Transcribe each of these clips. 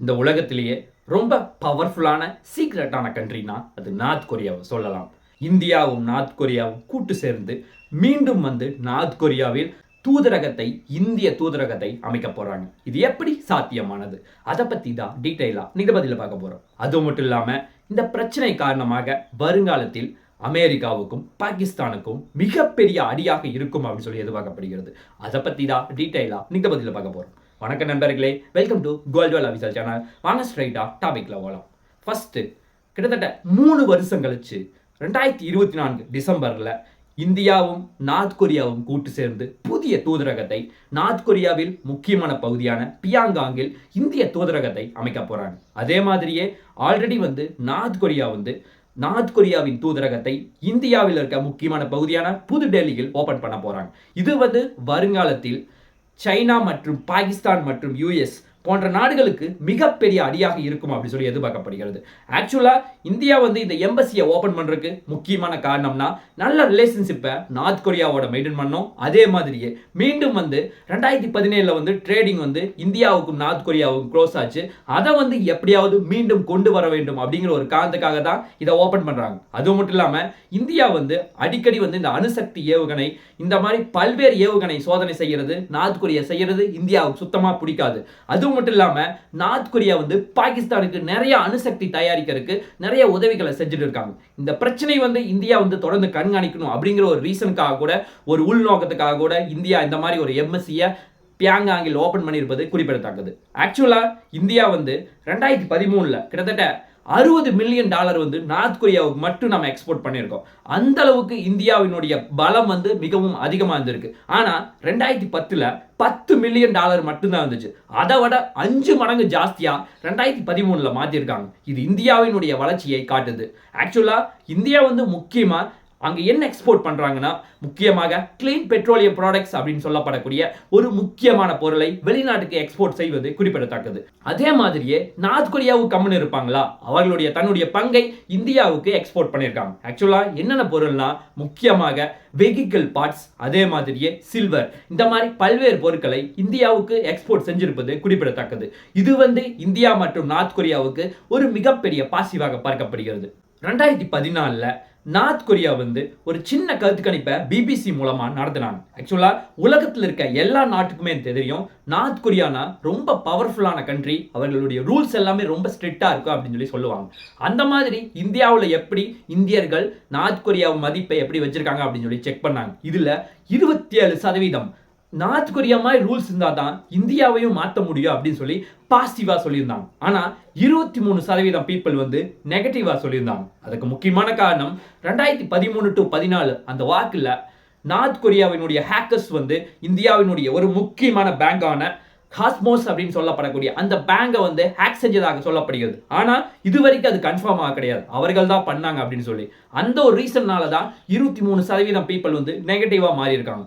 இந்த உலகத்திலேயே ரொம்ப பவர்ஃபுல்லான சீக்ரெட்டான கண்ட்ரினா அது நார்த் கொரியாவை சொல்லலாம். இந்தியாவும் நார்த் கொரியாவும் கூட்டு சேர்ந்து மீண்டும் வந்து நார்த் கொரியாவில் தூதரகத்தை இந்திய தூதரகத்தை அமைக்க போறாங்க. இது எப்படி சாத்தியமானது? அதை பத்தி தான் டீட்டெயிலா நீங்க பதில பார்க்க போறோம். அது மட்டும் இல்லாம இந்த பிரச்சனை காரணமாக வருங்காலத்தில் அமெரிக்காவுக்கும் பாகிஸ்தானுக்கும் மிகப்பெரிய அடியாக இருக்கும் அப்படின்னு சொல்லி எதிர்பார்க்கப்படுகிறது. அதை பத்தி தான் டீட்டெயிலா நீங்க பதில பார்க்க போறோம். வணக்கம் நண்பர்களே welcome to Goldwell official channel வாங்க ஸ்ட்ரைட்டாக டாபிக்ல போகலாம் ஃபஸ்ட்டு கிட்டத்தட்ட மூணு வருஷம் கழிச்சு ரெண்டாயிரத்தி இருபத்தி நான்கு டிசம்பரில் இந்தியாவும் நார்த் கொரியாவும் கூட்டு சேர்ந்து புதிய தூதரகத்தை நார்த் கொரியாவில் முக்கியமான பகுதியான பியாங்காங்கில் இந்திய தூதரகத்தை அமைக்க போகிறாங்க அதே மாதிரியே ஆல்ரெடி வந்து நார்த் கொரியா வந்து நார்த் கொரியாவின் தூதரகத்தை இந்தியாவில் இருக்க முக்கியமான பகுதியான புது டெல்லியில் ஓபன் பண்ண போகிறாங்க இது வந்து வருங்காலத்தில் சைனா மற்றும் பாகிஸ்தான் மற்றும் யுஎஸ் போன்ற நாடுகளுக்கு மிகப்பெரிய அடியாக இருக்கும் அப்படின்னு சொல்லி எதிர்பார்க்கப்படுகிறது. ஆக்சுவலாக இந்தியா வந்து இந்த எம்பசியை ஓப்பன் பண்ணுறதுக்கு முக்கியமான காரணம்னா நல்ல ரிலேஷன்ஷிப்பை நார்த் கொரியாவோட மெயின்டைன் பண்ணோம். அதே மாதிரியே மீண்டும் வந்து ரெண்டாயிரத்தி பதினேழில் வந்து ட்ரேடிங் வந்து இந்தியாவுக்கும் நார்த் கொரியாவுக்கும் க்ளோஸ் ஆச்சு. அதை வந்து எப்படியாவது மீண்டும் கொண்டு வர வேண்டும் அப்படிங்கிற ஒரு காரணத்துக்காக தான் இதை ஓப்பன் பண்ணுறாங்க அது மட்டும் இல்லாமல் இந்தியா வந்து அடிக்கடி வந்து இந்த அணுசக்தி ஏவுகணை இந்த மாதிரி பல்வேறு ஏவுகணை சோதனை செய்கிறது நார்த் கொரியா செய்கிறது இந்தியாவுக்கு சுத்தமாக பிடிக்காது. அதுவும் மட்டும் இல்லாம நார்த் கொரியா வந்து பாகிஸ்தானுக்கு நிறைய அணுசக்தி தயாரிக்கிறதுக்கு நிறைய உதவிகளை செஞ்சுட்டு இருக்காங்க. இந்த பிரச்சனை வந்து இந்தியா வந்து தொடர்ந்து கண்காணிக்கணும் அப்படிங்கிற ஒரு ரீசனுக்காக கூட ஒரு உள்நோக்கத்துக்காக கூட இந்தியா இந்த மாதிரி ஒரு எம்எஸ்சியை பியாங்காங்கில் ஓபன் பண்ணியிருப்பது குறிப்பிடத்தக்கது. ஆக்சுவலா இந்தியா வந்து ரெண்டாயிரத்தி பதிமூணுல கிட்டத்தட்ட அறுபது மில்லியன் டாலர் வந்து நார்த் கொரியாவுக்கு மட்டும் நம்ம எக்ஸ்போர்ட் பண்ணியிருக்கோம். அந்த அளவுக்கு இந்தியாவினுடைய பலம் வந்து மிகவும் அதிகமாக இருந்திருக்கு. ஆனால் ரெண்டாயிரத்தி பத்தில் பத்து மில்லியன் டாலர் மட்டும்தான் வந்துச்சு அதை விட அஞ்சு மடங்கு ஜாஸ்தியாக ரெண்டாயிரத்தி பதிமூணுல மாற்றிருக்காங்க இது இந்தியாவினுடைய வளர்ச்சியை காட்டுது. ஆக்சுவலா இந்தியா வந்து முக்கியமாக அங்கே என்ன எக்ஸ்போர்ட் பண்ணுறாங்கன்னா முக்கியமாக கிளீன் பெட்ரோலியம் ப்ராடக்ட்ஸ் அப்படின்னு சொல்லப்படக்கூடிய ஒரு முக்கியமான பொருளை வெளிநாட்டுக்கு எக்ஸ்போர்ட் செய்வது குறிப்பிடத்தக்கது. அதே மாதிரியே நார்த் கொரியாவுக்கு கம்முன்னு இருப்பாங்களா? அவர்களுடைய தன்னுடைய பங்கை இந்தியாவுக்கு எக்ஸ்போர்ட் பண்ணியிருக்காங்க. ஆக்சுவலாக என்னென்ன பொருள்னா முக்கியமாக வெஹிக்கிள் பார்ட்ஸ் அதே மாதிரியே சில்வர் இந்த மாதிரி பல்வேறு பொருட்களை இந்தியாவுக்கு எக்ஸ்போர்ட் செஞ்சிருப்பது குறிப்பிடத்தக்கது. இது வந்து இந்தியா மற்றும் நார்த் கொரியாவுக்கு ஒரு மிகப்பெரிய பாசிவாக பார்க்கப்படுகிறது. ரெண்டாயிரத்தி பதினாலில் நார்த் கொரியா வந்து ஒரு சின்ன கருத்து கணிப்பை பிபிசி மூலமா நடத்தினாங்க. ஆக்சுவலா உலகத்தில் இருக்க எல்லா நாட்டுக்குமே தெரியும். நார்த் கொரியானா ரொம்ப பவர்ஃபுல்லான கண்ட்ரி அவர்களுடைய ரூல்ஸ் எல்லாமே ரொம்ப ஸ்ட்ரிக்டாக இருக்கும் அப்படின்னு சொல்லி சொல்லுவாங்க. அந்த மாதிரி இந்தியாவில் எப்படி இந்தியர்கள் நார்த் கொரியா மதிப்பை எப்படி வச்சிருக்காங்க அப்படின்னு சொல்லி செக் பண்ணாங்க. இதுல இருபத்தி ஏழு சதவீதம் நார்த் கொரியா மாதிரி ரூல்ஸ் இருந்தால் தான் இந்தியாவையும் மாற்ற முடியும் அப்படின்னு சொல்லி பாசிட்டிவாக சொல்லியிருந்தாங்க. ஆனால் இருபத்தி மூணு சதவீதம் பீப்புள் வந்து நெகட்டிவாக சொல்லியிருந்தாங்க. அதுக்கு முக்கியமான காரணம் ரெண்டாயிரத்தி பதிமூணு டு பதினாலு அந்த வாக்கில் நார்த் கொரியாவினுடைய ஹேக்கர்ஸ் வந்து இந்தியாவினுடைய ஒரு முக்கியமான பேங்கான காஸ்மோஸ் அப்படின்னு சொல்லப்படக்கூடிய அந்த பேங்கை வந்து ஹேக் செஞ்சதாக சொல்லப்படுகிறது. ஆனால் இது வரைக்கும் அது கன்ஃபார்மாக கிடையாது. அவர்கள் தான் பண்ணாங்க அப்படின்னு சொல்லி. அந்த ஒரு ரீசன்னால தான் இருபத்தி மூணு சதவீதம் பீப்புள் வந்து நெகட்டிவாக மாறி இருக்காங்க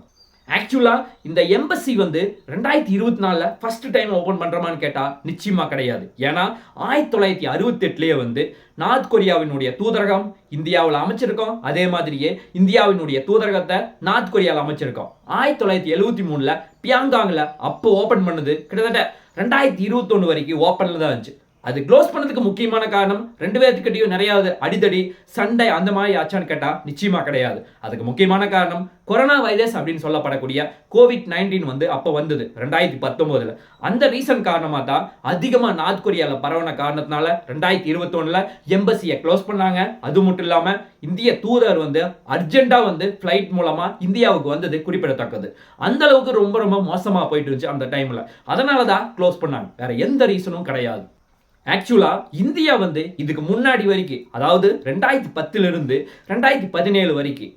ஆக்சுவலாக இந்த எம்பசி வந்து ரெண்டாயிரத்தி இருபத்தி நாலில் ஃபர்ஸ்ட் டைம் ஓப்பன் பண்ணுறோமான்னு கேட்டால் நிச்சயமாக கிடையாது. ஏன்னா ஆயிரத்தி தொள்ளாயிரத்தி அறுபத்தெட்டுலேயே வந்து நார்த் கொரியாவினுடைய தூதரகம் இந்தியாவில் அமைச்சிருக்கோம். அதே மாதிரியே இந்தியாவினுடைய தூதரகத்தை நார்த் கொரியாவில் அமைச்சிருக்கோம். ஆயிரத்தி தொள்ளாயிரத்தி எழுபத்தி மூணில் பியாங்காங்கில் அப்போ ஓப்பன் பண்ணது கிட்டத்தட்ட ரெண்டாயிரத்தி இருபத்தொன்று வரைக்கும் ஓப்பனில் தான் இருந்துச்சு. அது க்ளோஸ் பண்ணதுக்கு முக்கியமான காரணம் ரெண்டு பேர்த்துக்கிட்டையும் நிறையா அடிதடி சண்டை அந்த மாதிரி ஆச்சான்னு கேட்டால் நிச்சயமாக கிடையாது. அதுக்கு முக்கியமான காரணம் கொரோனா வைரஸ் அப்படின்னு சொல்லப்படக்கூடிய கோவிட் நைன்டீன் வந்து அப்போ வந்தது ரெண்டாயிரத்தி பத்தொம்போதுல அந்த ரீசன் காரணமாக தான் அதிகமாக நார்த் கொரியாவில் பரவன காரணத்தினால ரெண்டாயிரத்தி இருபத்தொன்னுல எம்பசியை க்ளோஸ் பண்ணாங்க. அது மட்டும் இல்லாமல் இந்திய தூதர் வந்து அர்ஜென்ட்டாக வந்து ஃப்ளைட் மூலமாக இந்தியாவுக்கு வந்தது குறிப்பிடத்தக்கது. அந்த அளவுக்கு ரொம்ப ரொம்ப மோசமாக போயிட்டு இருந்துச்சு அந்த டைமில் அதனால தான் க்ளோஸ் பண்ணாங்க. வேற எந்த ரீசனும் கிடையாது. ஆக்சுவலாக இந்தியா வந்து இதுக்கு முன்னாடி வரைக்கும் அதாவது ரெண்டாயிரத்தி பத்துலேருந்து ரெண்டாயிரத்தி பதினேழு வரைக்கும்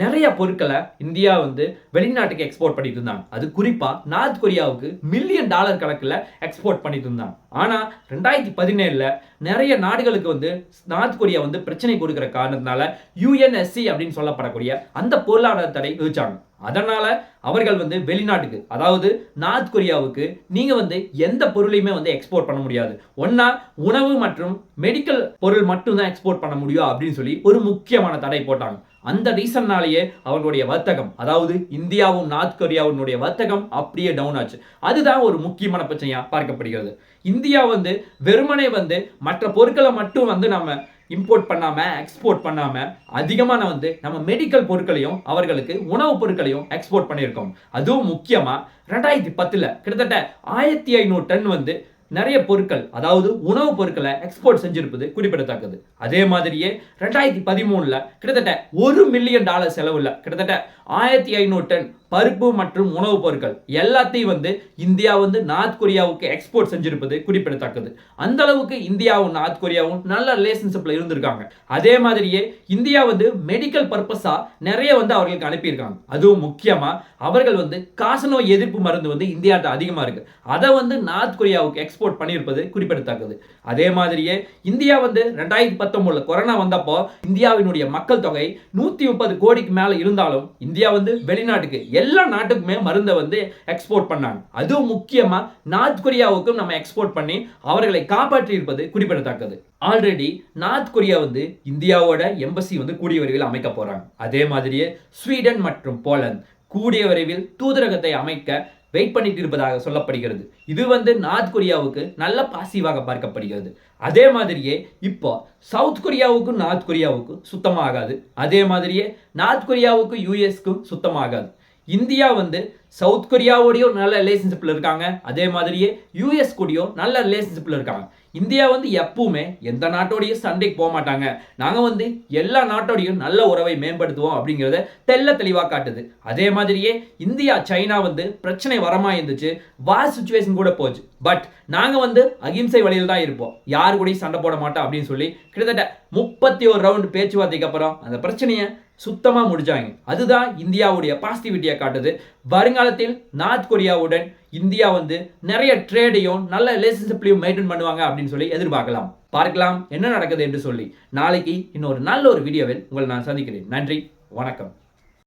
நிறைய பொருட்களை இந்தியா வந்து வெளிநாட்டுக்கு எக்ஸ்போர்ட் பண்ணிட்டு இருந்தாங்க. அது குறிப்பாக நார்த் கொரியாவுக்கு மில்லியன் டாலர் கணக்கில் எக்ஸ்போர்ட் பண்ணிட்டு இருந்தாங்க. ஆனால் ரெண்டாயிரத்தி பதினேழில் நிறைய நாடுகளுக்கு வந்து நார்த் கொரியா வந்து பிரச்சனை கொடுக்குற காரணத்தினால யூஎன்எஸ்சி அப்படின்னு சொல்லப்படக்கூடிய அந்த பொருளாதார தடை விதிச்சாங்க. அதனால் அவர்கள் வந்து வெளிநாட்டுக்கு அதாவது நார்த் கொரியாவுக்கு நீங்கள் வந்து எந்த பொருளையுமே வந்து எக்ஸ்போர்ட் பண்ண முடியாது. ஒன்றா உணவு மற்றும் மெடிக்கல் பொருள் மட்டும்தான் எக்ஸ்போர்ட் பண்ண முடியும் அப்படின்னு சொல்லி ஒரு முக்கியமான தடை போட்டாங்க. அந்த ரீசன்னாலேயே அவர்களுடைய வர்த்தகம் அதாவது இந்தியாவும் நார்த் கொரியாவுடைய வர்த்தகம் அப்படியே டவுன் ஆச்சு. அதுதான் ஒரு முக்கியமான பிரச்சனையாக பார்க்கப்படுகிறது. இந்தியா வந்து வெறுமனே வந்து மற்ற பொருட்களை மட்டும் வந்து நம்ம இம்போர்ட் பண்ணாமல் எக்ஸ்போர்ட் பண்ணாமல் அதிகமான வந்து நம்ம மெடிக்கல் பொருட்களையும் அவர்களுக்கு உணவுப் பொருட்களையும் எக்ஸ்போர்ட் பண்ணியிருக்கோம். அதுவும் முக்கியமாக ரெண்டாயிரத்தி பத்தில் கிட்டத்தட்ட ஆயிரத்தி ஐநூறு டன் வந்து நிறைய பொருட்கள் அதாவது உணவுப் பொருட்களை எக்ஸ்போர்ட் செஞ்சிருப்பது குறிப்பிடத்தக்கது. அதே மாதிரியே ரெண்டாயிரத்தி பதிமூணுல கிட்டத்தட்ட ஒரு மில்லியன் டாலர் செலவுல கிட்டத்தட்ட ஆயிரத்தி ஐநூறு டன் பருப்பு மற்றும் உணவுப் பொருட்கள் எல்லாத்தையும் வந்து இந்தியா வந்து நார்த் கொரியாவுக்கு எக்ஸ்போர்ட் செஞ்சிருப்பது குறிப்பிடத்தக்கது. அந்த அளவுக்கு இந்தியாவும் நார்த் கொரியாவும் நல்ல ரிலேஷன்ஷிப்ல இருந்திருக்காங்க. அதே மாதிரியே இந்தியா வந்து மெடிக்கல் பர்பஸா நிறைய வந்து அவர்களுக்கு அனுப்பியிருக்காங்க. அதுவும் முக்கியமா அவர்கள் வந்து காசநோய் எதிர்ப்பு மருந்து வந்து இந்தியாட்ட அதிகமா இருக்கு. அதை வந்து நார்த் கொரியாவுக்கு எக்ஸ்போர்ட் பண்ணியிருப்பது குறிப்பிடத்தக்கது. அதே மாதிரியே இந்தியா வந்து ரெண்டாயிரத்தி பத்தொன்பதுல கொரோனா வந்தப்போ இந்தியாவினுடைய மக்கள் தொகை நூத்தி முப்பது கோடிக்கு மேல இருந்தாலும் இந்தியா வந்து வெளிநாட்டுக்கு எல்லா நாட்டுக்குமே மருந்தை வந்து எக்ஸ்போர்ட் பண்ணாங்க. அதுவும் முக்கியமா நார்த் கொரியாவுக்கும் நம்ம எக்ஸ்போர்ட் பண்ணி அவர்களை காப்பாற்றி இருப்பது குறிப்பிடத்தக்கது. ஆல்ரெடி நார்த் கொரியா வந்து இந்தியாவோட எம்பசி வந்து கூடிய விரைவில் அமைக்க போறாங்க. அதே மாதிரியே ஸ்வீடன் மற்றும் போலந்து கூடிய விரைவில் தூதரகத்தை அமைக்க வெயிட் பண்ணிட்டு இருப்பதாக சொல்லப்படுகிறது. இது வந்து நார்த் கொரியாவுக்கு நல்ல பாசிவாக பார்க்கப்படுகிறது. அதே மாதிரியே இப்போ சவுத் கொரியாவுக்கும் நார்த் கொரியாவுக்கும் சுத்தமாகாது. அதே மாதிரியே நார்த் கொரியாவுக்கும் யூஎஸ்க்கும் சுத்தமாகாது. இந்தியா வந்து சவுத் கொரியாவோடையும் நல்ல ரிலேஷன்ஷிப்பில் இருக்காங்க. அதே மாதிரியே யூஎஸ் கூடயும் நல்ல ரிலேஷன்ஷிப்பில் இருக்காங்க. இந்தியா வந்து எப்பவுமே எந்த நாட்டோடையும் சண்டைக்கு போக மாட்டாங்க. நாங்கள் வந்து எல்லா நாட்டோடையும் நல்ல உறவை மேம்படுத்துவோம் அப்படிங்கிறத தெல்ல தெளிவாக காட்டுது. அதே மாதிரியே இந்தியா சைனா வந்து பிரச்சனை வரமா இருந்துச்சு. வார் சுச்சுவேஷன் கூட போச்சு. பட் நாங்கள் வந்து அகிம்சை வழியில் தான் இருப்போம். யாரு கூடயும் சண்டை போட மாட்டோம் அப்படின்னு சொல்லி கிட்டத்தட்ட முப்பத்தி ஒரு ரவுண்ட் பேச்சுவார்த்தைக்கு அப்புறம் அந்த பிரச்சனையை சுத்தமாக முடிச்சாங்க. அதுதான் இந்தியாவுடைய பாசிட்டிவிட்டியை காட்டுது. வருங்காலத்தில் நார்த் கொரியாவுடன் இந்தியா வந்து நிறைய ட்ரேடையும் நல்ல ரிலேஷன்ஷிப்லையும் மெயின்டைன் பண்ணுவாங்க அப்படின்னு சொல்லி எதிர்பார்க்கலாம். பார்க்கலாம் என்ன நடக்குது என்று சொல்லி. நாளைக்கு இன்னொரு நல்ல ஒரு வீடியோவில் உங்களை நான் சந்திக்கிறேன். நன்றி வணக்கம்.